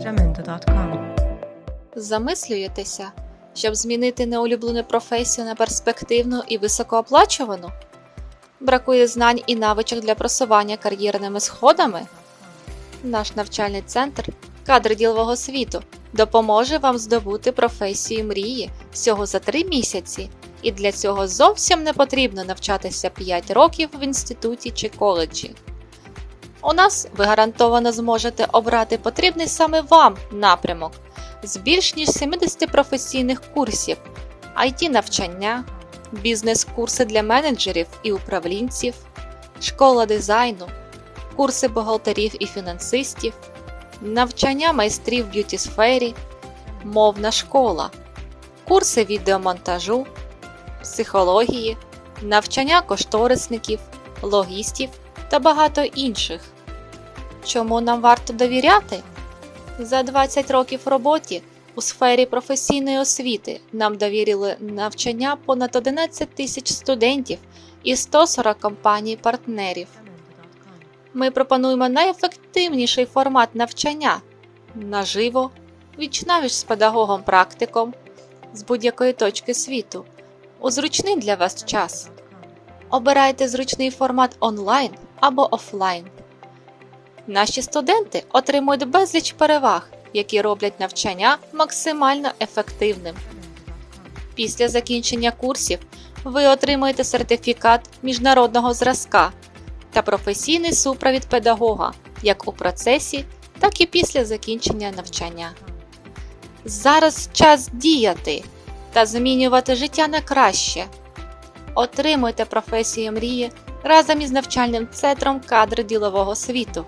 Jamendo.com. Замислюєтеся, щоб змінити неулюблену професію на перспективну і високооплачувану? Бракує знань і навичок для просування кар'єрними сходами? Наш навчальний центр кадри ділового світу допоможе вам здобути професію мрії всього за 3 місяці, і для цього зовсім не потрібно навчатися 5 років в інституті чи коледжі. У нас ви гарантовано зможете обрати потрібний саме вам напрямок з більш ніж 70 професійних курсів, it навчання, бізнес-курси для менеджерів і управлінців, школа дизайну, курси бухгалтерів і фінансистів, навчання майстрів в б'юті сфері, мовна школа, курси відеомонтажу, психології, навчання кошторисників, логістів та багато інших. Чому нам варто довіряти? За 20 років роботі у сфері професійної освіти нам довірили навчання понад 11 тисяч студентів і 140 компаній-партнерів. Ми пропонуємо найефективніший формат навчання наживо, вічнавіч з педагогом-практиком з будь-якої точки світу у зручний для вас час. Обирайте зручний формат онлайн або офлайн. Наші студенти отримують безліч переваг, які роблять навчання максимально ефективним. Після закінчення курсів ви отримуєте сертифікат міжнародного зразка та професійний супровід педагога як у процесі, так і після закінчення навчання. Зараз час діяти та змінювати життя на краще. Отримуйте професію мрії разом із навчальним центром кадри ділового світу.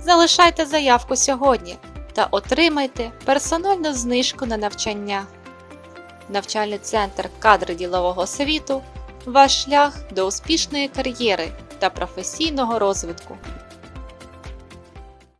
Залишайте заявку сьогодні та отримайте персональну знижку на навчання. Навчальний центр кадри ділового світу ваш шлях до успішної кар'єри та професійного розвитку.